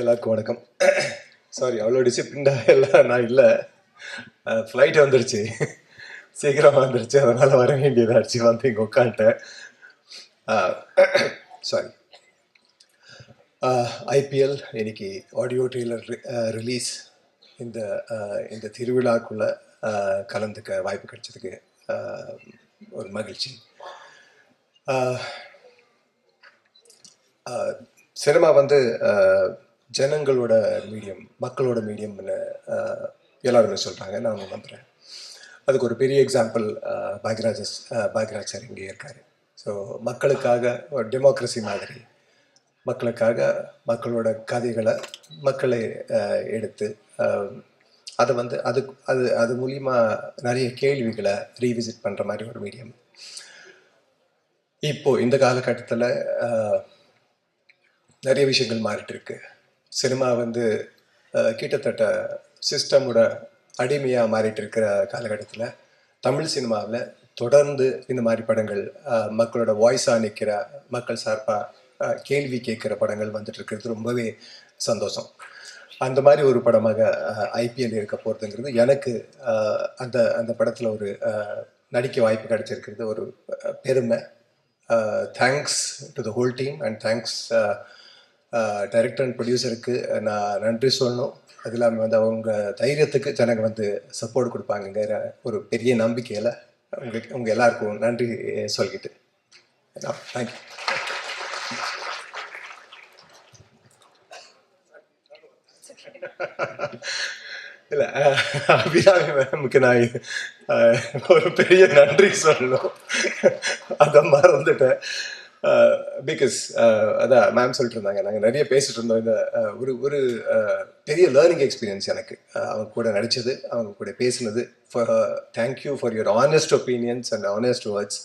எல்லாருக்கும் வணக்கம். சாரி அவ்வளோ டிசிப்ளின்டாக எல்லாம் நான் இல்லை. ஃப்ளைட் வந்துருச்சு. சீக்கிரம் வந்துருச்சு. அதனால் வர வேண்டியதாச்சு வந்து இங்கே உட்காந்துட்டேன் சாரி ஐபிஎல் இன்னைக்கு ஆடியோ ட்ரெய்லர் ரிலீஸ் இந்த இந்த திருவிழாக்குள்ளே கலந்துக்க வாய்ப்பு கிடைச்சதுக்கு ஒரு மகிழ்ச்சி. சினிமா வந்து ஜனங்களோட மீடியம் மக்களோட மீடியம்னு எல்லாருமே சொல்கிறாங்க நான் நம்புகிறேன் அதுக்கு ஒரு பெரிய எக்ஸாம்பிள் பாக்யராஜ் பாக்யராஜர் இங்கே இருக்கார். ஸோ மக்களுக்காக ஒரு டெமோக்ரஸி மாதிரி மக்களுக்காக மக்களோட கதைகளை மக்களை எடுத்து அதை வந்து அது அது அது மூலிமா நிறைய கேள்விகளை ரீவிசிட் பண்ணுற மாதிரி ஒரு மீடியம் இப்போ இந்த காலகட்டத்தில் நிறைய விஷயங்கள் மாறிட்டு இருக்கு. சினிமா வந்து கிட்டத்தட்ட சிஸ்டமோட அடிமையாக மாறிட்டு இருக்கிற காலகட்டத்தில் தமிழ் சினிமாவில் தொடர்ந்து இந்த மாதிரி படங்கள் மக்களோட வாய்ஸாக நிற்கிற மக்கள் சார்பாக கேள்வி கேட்குற படங்கள் வந்துட்டு இருக்கிறது ரொம்பவே சந்தோஷம். அந்த மாதிரி ஒரு படமாக ஐபிஎல் இருக்க போகிறதுங்கிறது எனக்கு அந்த அந்த படத்தில் ஒரு நடிக்க வாய்ப்பு கிடைச்சிருக்கிறது ஒரு பெருமை. Thanks to the whole team and thanks director and ப்ரொடியூசருக்கு நான் நன்றி சொல்லணும். அது இல்லாமல் வந்து அவங்க தைரியத்துக்கு ஜனங்க வந்து சப்போர்ட் கொடுப்பாங்கங்கிற ஒரு பெரிய நம்பிக்கையில் உங்களுக்கு உங்கள் எல்லாருக்கும் நன்றி சொல்லிக்கிட்டு. தேங்க்யூ இல்லை அபிராமி மேமுக்கு நான் ஒரு பெரிய நன்றி சொல்லணும். அதை மறந்துட்டேன். பிகாஸ் அதான் மேம் சொல்லிட்டு இருந்தாங்க நாங்கள் நிறைய பேசிட்டு இருந்தோம் இந்த ஒரு ஒரு பெரிய லேர்னிங் எக்ஸ்பீரியன்ஸ் எனக்கு. அவங்க கூட நடித்தது அவங்க கூட பேசினது. For thank you for your honest opinions and honest words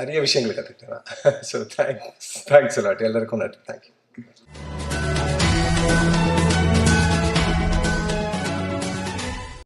நிறைய விஷயங்கள் கற்றுக்கிட்டேன் ஸோ தேங்க்ஸ் தேங்க்ஸ் எல்லாட் எல்லாருக்கும் நன்றி. தேங்க்யூ